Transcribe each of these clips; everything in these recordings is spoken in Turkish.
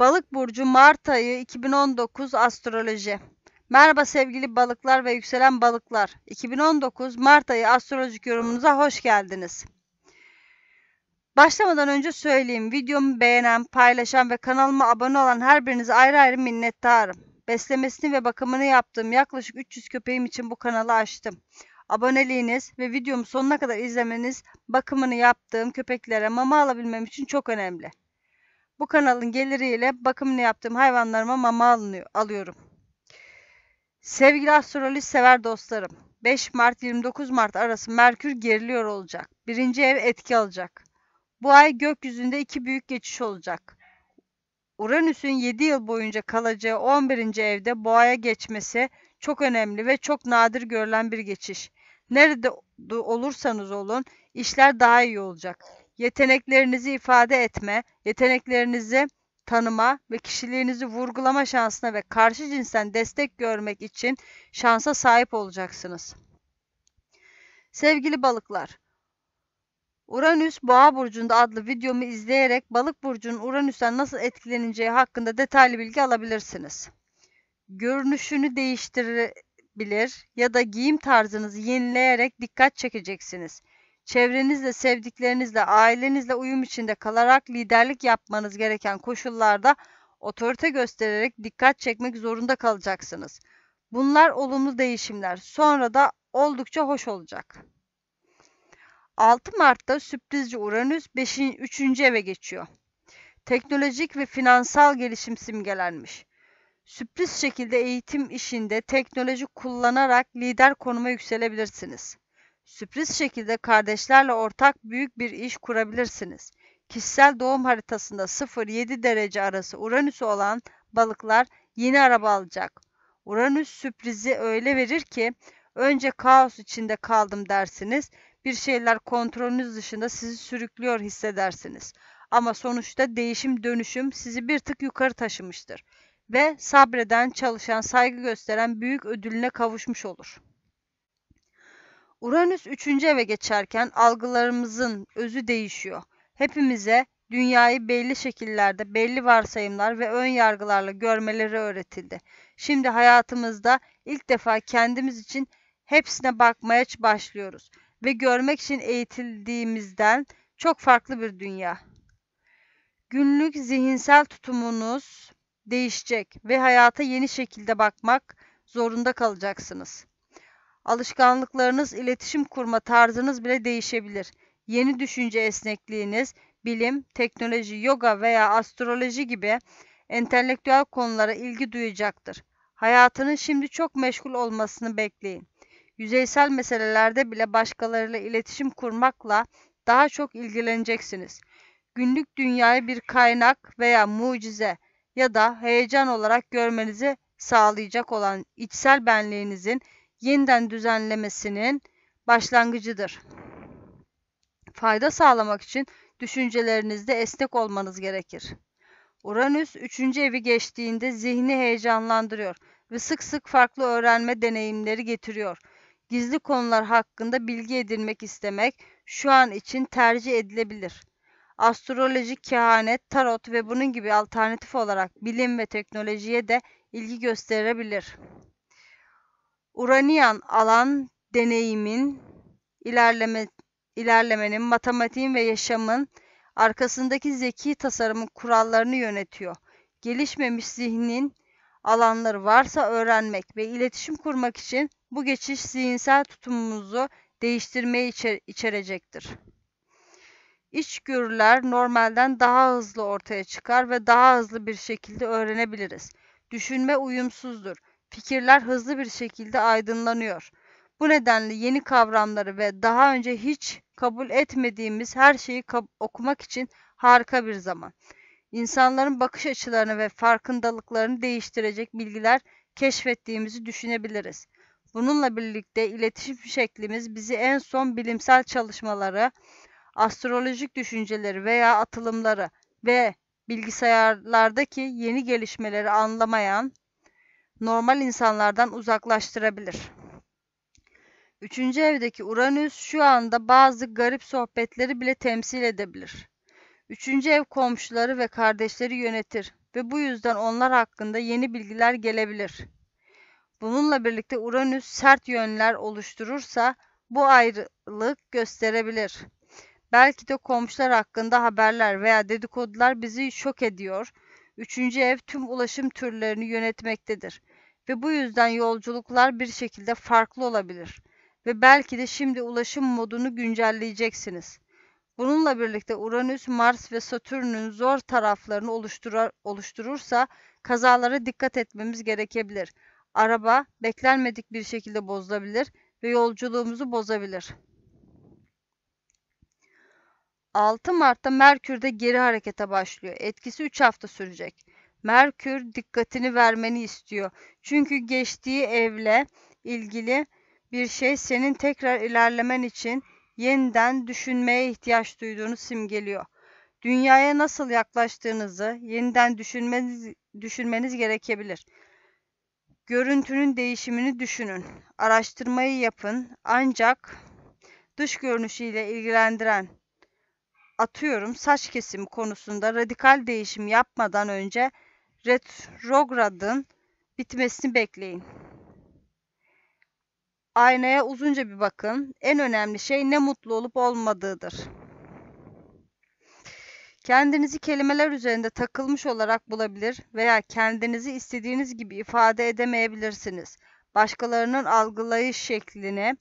Balık burcu Mart ayı 2019 astroloji. Merhaba sevgili balıklar ve yükselen balıklar. 2019 Mart ayı astrolojik yorumunuza hoş geldiniz. Başlamadan önce söyleyeyim. Videomu beğenen, paylaşan ve kanalıma abone olan her birinize ayrı ayrı minnettarım. Beslemesini ve bakımını yaptığım yaklaşık 300 köpeğim için bu kanalı açtım. Aboneliğiniz ve videomu sonuna kadar izlemeniz bakımını yaptığım köpeklere mama alabilmem için çok önemli. Bu kanalın geliriyle bakımını yaptığım hayvanlarıma mama alınıyor, alıyorum. Sevgili astroloji sever dostlarım. 5 Mart 29 Mart arası Merkür geriliyor olacak. Birinci ev etki alacak. Bu ay gökyüzünde iki büyük geçiş olacak. Uranüs'ün 7 yıl boyunca kalacağı 11. evde boğaya geçmesi çok önemli ve çok nadir görülen bir geçiş. Nerede olursanız olun işler daha iyi olacak. Yeteneklerinizi ifade etme, yeteneklerinizi tanıma ve kişiliğinizi vurgulama şansına ve karşı cinsten destek görmek için şansa sahip olacaksınız. Sevgili balıklar, Uranüs Boğa burcunda adlı videomu izleyerek balık burcunun Uranüs'ten nasıl etkileneceği hakkında detaylı bilgi alabilirsiniz. Görünüşünü değiştirebilir ya da giyim tarzınızı yenileyerek dikkat çekeceksiniz. Çevrenizle, sevdiklerinizle, ailenizle uyum içinde kalarak liderlik yapmanız gereken koşullarda otorite göstererek dikkat çekmek zorunda kalacaksınız. Bunlar olumlu değişimler. Sonra da oldukça hoş olacak. 6 Mart'ta sürprizci Uranüs 5. 3. eve geçiyor. Teknolojik ve finansal gelişim simgelenmiş. Sürpriz şekilde eğitim işinde teknoloji kullanarak lider konuma yükselebilirsiniz. Sürpriz şekilde kardeşlerle ortak büyük bir iş kurabilirsiniz. Kişisel doğum haritasında 0-7 derece arası Uranüs olan balıklar yeni araba alacak. Uranüs sürprizi öyle verir ki önce kaos içinde kaldım dersiniz. Bir şeyler kontrolünüz dışında sizi sürüklüyor hissedersiniz. Ama sonuçta değişim dönüşüm sizi bir tık yukarı taşımıştır ve sabreden, çalışan, saygı gösteren büyük ödülüne kavuşmuş olur. Uranüs 3. eve geçerken algılarımızın özü değişiyor. Hepimize dünyayı belli şekillerde, belli varsayımlar ve ön yargılarla görmeleri öğretildi. Şimdi hayatımızda ilk defa kendimiz için hepsine bakmaya başlıyoruz ve görmek için eğitildiğimizden çok farklı bir dünya. Günlük zihinsel tutumunuz değişecek ve hayata yeni şekilde bakmak zorunda kalacaksınız. Alışkanlıklarınız, iletişim kurma tarzınız bile değişebilir. Yeni düşünce esnekliğiniz, bilim, teknoloji, yoga veya astroloji gibi entelektüel konulara ilgi duyacaktır. Hayatının şimdi çok meşgul olmasını bekleyin. Yüzeysel meselelerde bile başkalarıyla iletişim kurmakla daha çok ilgileneceksiniz. Günlük dünyayı bir kaynak veya mucize ya da heyecan olarak görmenizi sağlayacak olan içsel benliğinizin yeniden düzenlemesinin başlangıcıdır. Fayda sağlamak için düşüncelerinizde esnek olmanız gerekir. Uranüs 3. evi geçtiğinde zihni heyecanlandırıyor ve sık sık farklı öğrenme deneyimleri getiriyor. Gizli konular hakkında bilgi edinmek istemek şu an için tercih edilebilir. Astroloji, kehanet, tarot ve bunun gibi alternatif olarak bilim ve teknolojiye de ilgi gösterebilir. Uranian alan deneyimin, ilerleme, ilerlemenin, matematiğin ve yaşamın arkasındaki zeki tasarımın kurallarını yönetiyor. Gelişmemiş zihnin alanları varsa öğrenmek ve iletişim kurmak için bu geçiş zihinsel tutumumuzu değiştirmeyi içer içerecektir. İçgörüler normalden daha hızlı ortaya çıkar ve daha hızlı bir şekilde öğrenebiliriz. Düşünme uyumsuzdur fikirler hızlı bir şekilde aydınlanıyor. Bu nedenle yeni kavramları ve daha önce hiç kabul etmediğimiz her şeyi okumak için harika bir zaman. İnsanların bakış açılarını ve farkındalıklarını değiştirecek bilgiler keşfettiğimizi düşünebiliriz. Bununla birlikte iletişim şeklimiz bizi en son bilimsel çalışmaları, astrolojik düşünceleri veya atılımları ve bilgisayarlardaki yeni gelişmeleri anlamayan normal insanlardan uzaklaştırabilir. Üçüncü evdeki Uranüs şu anda bazı garip sohbetleri bile temsil edebilir. Üçüncü ev komşuları ve kardeşleri yönetir ve bu yüzden onlar hakkında yeni bilgiler gelebilir. Bununla birlikte Uranüs sert yönler oluşturursa bu ayrılık gösterebilir. Belki de komşular hakkında haberler veya dedikodular bizi şok ediyor. Üçüncü ev tüm ulaşım türlerini yönetmektedir ve bu yüzden yolculuklar bir şekilde farklı olabilir ve belki de şimdi ulaşım modunu güncelleyeceksiniz. Bununla birlikte Uranüs, Mars ve Satürn'ün zor taraflarını oluşturur, oluşturursa kazalara dikkat etmemiz gerekebilir. Araba beklenmedik bir şekilde bozulabilir ve yolculuğumuzu bozabilir. 6 Mart'ta Merkür'de geri harekete başlıyor. Etkisi 3 hafta sürecek. Merkür dikkatini vermeni istiyor. Çünkü geçtiği evle ilgili bir şey senin tekrar ilerlemen için yeniden düşünmeye ihtiyaç duyduğunu simgeliyor. Dünyaya nasıl yaklaştığınızı yeniden düşünmeniz, düşünmeniz gerekebilir. Görüntünün değişimini düşünün. Araştırmayı yapın. Ancak dış görünüşüyle ilgilendiren atıyorum saç kesimi konusunda radikal değişim yapmadan önce retrogradın bitmesini bekleyin. Aynaya uzunca bir bakın. En önemli şey ne mutlu olup olmadığıdır. Kendinizi kelimeler üzerinde takılmış olarak bulabilir veya kendinizi istediğiniz gibi ifade edemeyebilirsiniz. Başkalarının algılayış şeklini,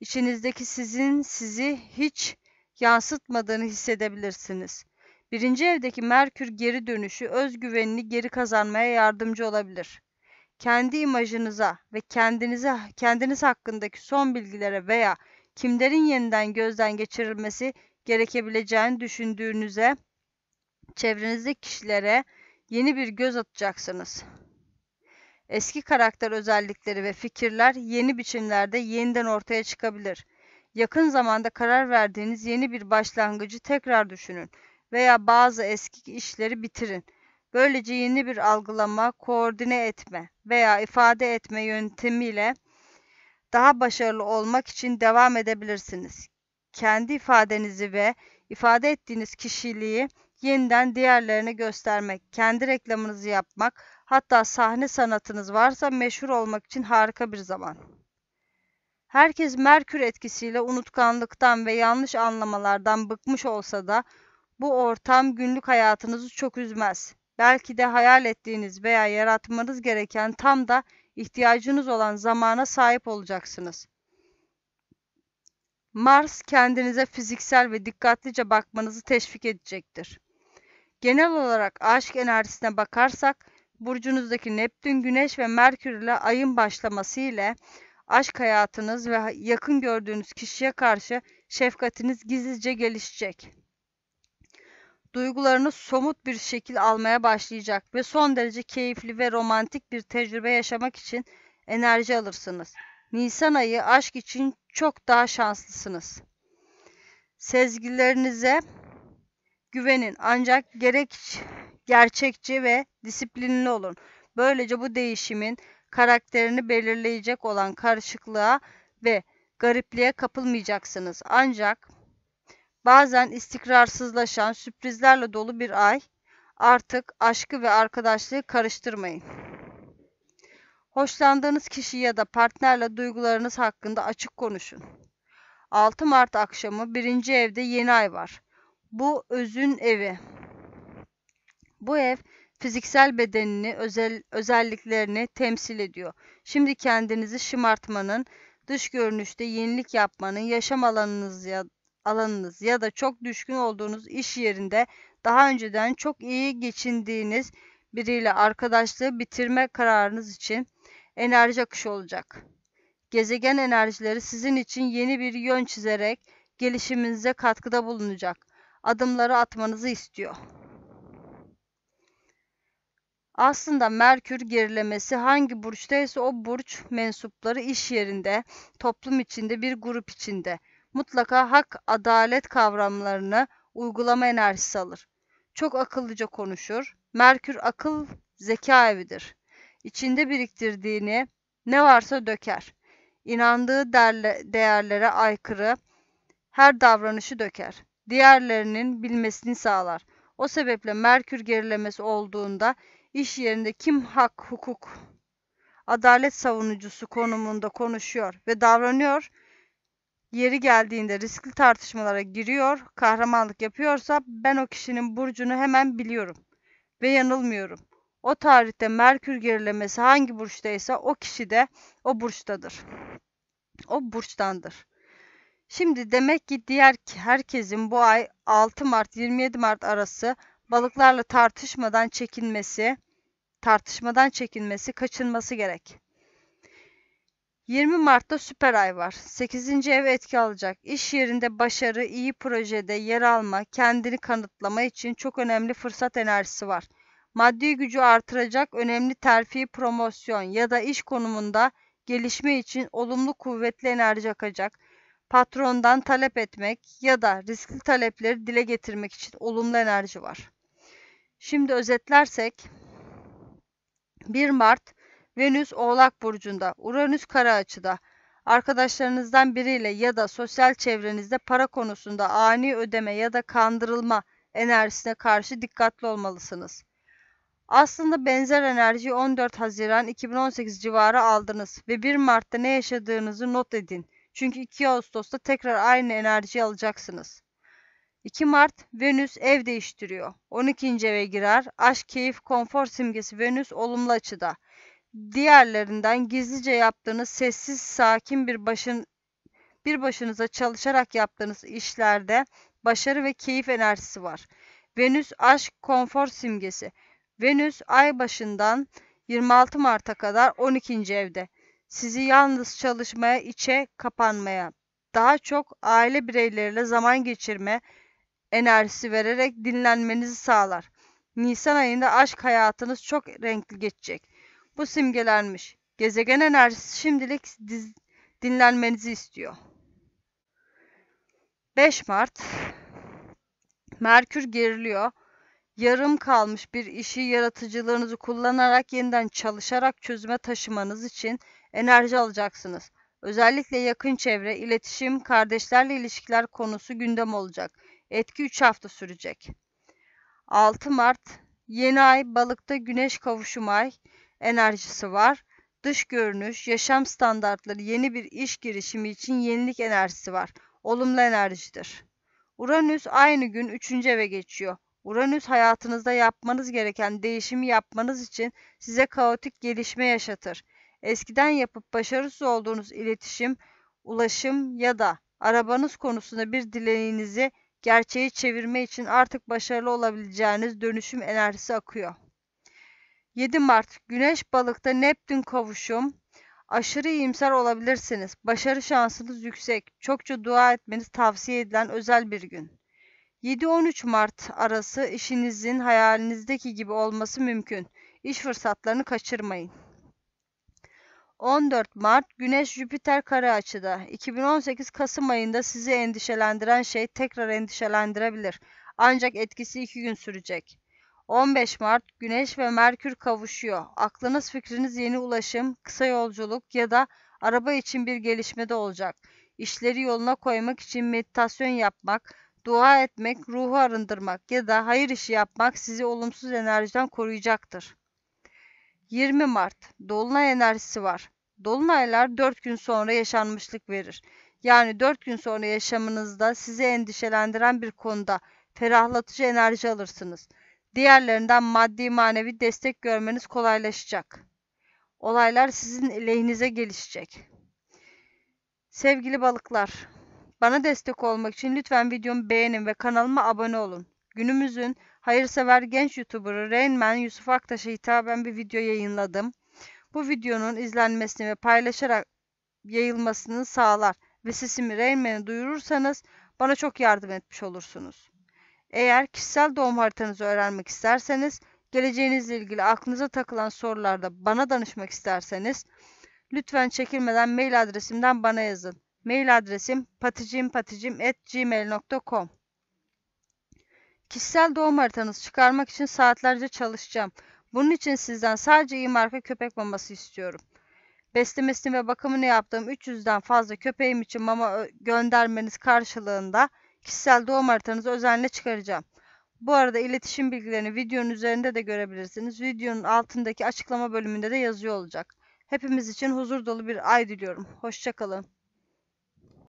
içinizdeki sizin sizi hiç yansıtmadığını hissedebilirsiniz. Birinci evdeki Merkür geri dönüşü özgüvenini geri kazanmaya yardımcı olabilir. Kendi imajınıza ve kendinize kendiniz hakkındaki son bilgilere veya kimlerin yeniden gözden geçirilmesi gerekebileceğini düşündüğünüze çevrenizdeki kişilere yeni bir göz atacaksınız. Eski karakter özellikleri ve fikirler yeni biçimlerde yeniden ortaya çıkabilir. Yakın zamanda karar verdiğiniz yeni bir başlangıcı tekrar düşünün veya bazı eski işleri bitirin. Böylece yeni bir algılama, koordine etme veya ifade etme yöntemiyle daha başarılı olmak için devam edebilirsiniz. Kendi ifadenizi ve ifade ettiğiniz kişiliği yeniden diğerlerine göstermek, kendi reklamınızı yapmak, hatta sahne sanatınız varsa meşhur olmak için harika bir zaman. Herkes Merkür etkisiyle unutkanlıktan ve yanlış anlamalardan bıkmış olsa da bu ortam günlük hayatınızı çok üzmez. Belki de hayal ettiğiniz veya yaratmanız gereken tam da ihtiyacınız olan zamana sahip olacaksınız. Mars kendinize fiziksel ve dikkatlice bakmanızı teşvik edecektir. Genel olarak aşk enerjisine bakarsak, burcunuzdaki Neptün, Güneş ve Merkür ile ayın başlaması ile aşk hayatınız ve yakın gördüğünüz kişiye karşı şefkatiniz gizlice gelişecek. Duygularınız somut bir şekil almaya başlayacak ve son derece keyifli ve romantik bir tecrübe yaşamak için enerji alırsınız. Nisan ayı aşk için çok daha şanslısınız. Sezgilerinize güvenin ancak gerek gerçekçi ve disiplinli olun. Böylece bu değişimin karakterini belirleyecek olan karışıklığa ve garipliğe kapılmayacaksınız. Ancak bazen istikrarsızlaşan sürprizlerle dolu bir ay artık aşkı ve arkadaşlığı karıştırmayın. Hoşlandığınız kişi ya da partnerle duygularınız hakkında açık konuşun. 6 Mart akşamı birinci evde yeni ay var. Bu özün evi. Bu ev fiziksel bedenini, özel, özelliklerini temsil ediyor. Şimdi kendinizi şımartmanın, dış görünüşte yenilik yapmanın, yaşam alanınız ya, alanınız ya da çok düşkün olduğunuz iş yerinde daha önceden çok iyi geçindiğiniz biriyle arkadaşlığı bitirme kararınız için enerji akışı olacak. Gezegen enerjileri sizin için yeni bir yön çizerek gelişiminize katkıda bulunacak. Adımları atmanızı istiyor. Aslında Merkür gerilemesi hangi burçtaysa o burç mensupları iş yerinde, toplum içinde, bir grup içinde mutlaka hak, adalet kavramlarını uygulama enerjisi alır. Çok akıllıca konuşur. Merkür akıl, zeka evidir. İçinde biriktirdiğini ne varsa döker. İnandığı değerlere aykırı her davranışı döker. diğerlerinin bilmesini sağlar. O sebeple Merkür gerilemesi olduğunda iş yerinde kim hak, hukuk, adalet savunucusu konumunda konuşuyor ve davranıyor, yeri geldiğinde riskli tartışmalara giriyor, kahramanlık yapıyorsa ben o kişinin burcunu hemen biliyorum ve yanılmıyorum. O tarihte Merkür gerilemesi hangi burçtaysa o kişi de o burçtadır. O burçtandır. Şimdi demek ki diğer herkesin bu ay 6 Mart 27 Mart arası balıklarla tartışmadan çekinmesi, tartışmadan çekinmesi, kaçınması gerek. 20 Mart'ta süper ay var. 8. ev etki alacak. İş yerinde başarı, iyi projede yer alma, kendini kanıtlama için çok önemli fırsat enerjisi var. Maddi gücü artıracak önemli terfi, promosyon ya da iş konumunda gelişme için olumlu kuvvetli enerji akacak. Patrondan talep etmek ya da riskli talepleri dile getirmek için olumlu enerji var. Şimdi özetlersek 1 Mart Venüs Oğlak burcunda, Uranüs kara açıda. Arkadaşlarınızdan biriyle ya da sosyal çevrenizde para konusunda ani ödeme ya da kandırılma enerjisine karşı dikkatli olmalısınız. Aslında benzer enerjiyi 14 Haziran 2018 civarı aldınız ve 1 Mart'ta ne yaşadığınızı not edin. Çünkü 2 Ağustos'ta tekrar aynı enerjiyi alacaksınız. 2 Mart Venüs ev değiştiriyor. 12. eve girer. Aşk, keyif, konfor simgesi Venüs olumlu açıda. Diğerlerinden gizlice yaptığınız sessiz, sakin bir başın bir başınıza çalışarak yaptığınız işlerde başarı ve keyif enerjisi var. Venüs aşk, konfor simgesi. Venüs ay başından 26 Mart'a kadar 12. evde. Sizi yalnız çalışmaya, içe kapanmaya, daha çok aile bireyleriyle zaman geçirme enerjisi vererek dinlenmenizi sağlar. Nisan ayında aşk hayatınız çok renkli geçecek. Bu simgelenmiş. Gezegen enerjisi şimdilik diz, dinlenmenizi istiyor. 5 Mart Merkür geriliyor yarım kalmış bir işi yaratıcılığınızı kullanarak yeniden çalışarak çözüme taşımanız için enerji alacaksınız. Özellikle yakın çevre, iletişim, kardeşlerle ilişkiler konusu gündem olacak. Etki 3 hafta sürecek. 6 Mart Yeni ay balıkta güneş kavuşum ay enerjisi var. Dış görünüş, yaşam standartları, yeni bir iş girişimi için yenilik enerjisi var. Olumlu enerjidir. Uranüs aynı gün 3. eve geçiyor. Uranüs hayatınızda yapmanız gereken değişimi yapmanız için size kaotik gelişme yaşatır. Eskiden yapıp başarısız olduğunuz iletişim, ulaşım ya da arabanız konusunda bir dileğinizi gerçeği çevirme için artık başarılı olabileceğiniz dönüşüm enerjisi akıyor. 7 Mart Güneş balıkta Neptün kavuşum. Aşırı iyimser olabilirsiniz. Başarı şansınız yüksek. Çokça dua etmeniz tavsiye edilen özel bir gün. 7-13 Mart arası işinizin hayalinizdeki gibi olması mümkün. İş fırsatlarını kaçırmayın. 14 Mart Güneş Jüpiter kare açıda. 2018 Kasım ayında sizi endişelendiren şey tekrar endişelendirebilir. Ancak etkisi 2 gün sürecek. 15 Mart Güneş ve Merkür kavuşuyor. Aklınız fikriniz yeni ulaşım, kısa yolculuk ya da araba için bir gelişmede olacak. İşleri yoluna koymak için meditasyon yapmak, Dua etmek, ruhu arındırmak ya da hayır işi yapmak sizi olumsuz enerjiden koruyacaktır. 20 Mart Dolunay enerjisi var. Dolunaylar 4 gün sonra yaşanmışlık verir. Yani 4 gün sonra yaşamınızda sizi endişelendiren bir konuda ferahlatıcı enerji alırsınız. Diğerlerinden maddi manevi destek görmeniz kolaylaşacak. Olaylar sizin lehinize gelişecek. Sevgili balıklar, bana destek olmak için lütfen videomu beğenin ve kanalıma abone olun. Günümüzün hayırsever genç YouTuber'ı Rainman Yusuf Aktaş'a hitaben bir video yayınladım. Bu videonun izlenmesini ve paylaşarak yayılmasını sağlar ve sesimi Rainman'e duyurursanız bana çok yardım etmiş olursunuz. Eğer kişisel doğum haritanızı öğrenmek isterseniz, geleceğinizle ilgili aklınıza takılan sorularda bana danışmak isterseniz, lütfen çekilmeden mail adresimden bana yazın. Mail adresim paticimpaticim.gmail.com Kişisel doğum haritanızı çıkarmak için saatlerce çalışacağım. Bunun için sizden sadece iyi marka köpek maması istiyorum. Beslemesini ve bakımını yaptığım 300'den fazla köpeğim için mama göndermeniz karşılığında kişisel doğum haritanızı özenle çıkaracağım. Bu arada iletişim bilgilerini videonun üzerinde de görebilirsiniz. Videonun altındaki açıklama bölümünde de yazıyor olacak. Hepimiz için huzur dolu bir ay diliyorum. Hoşça kalın.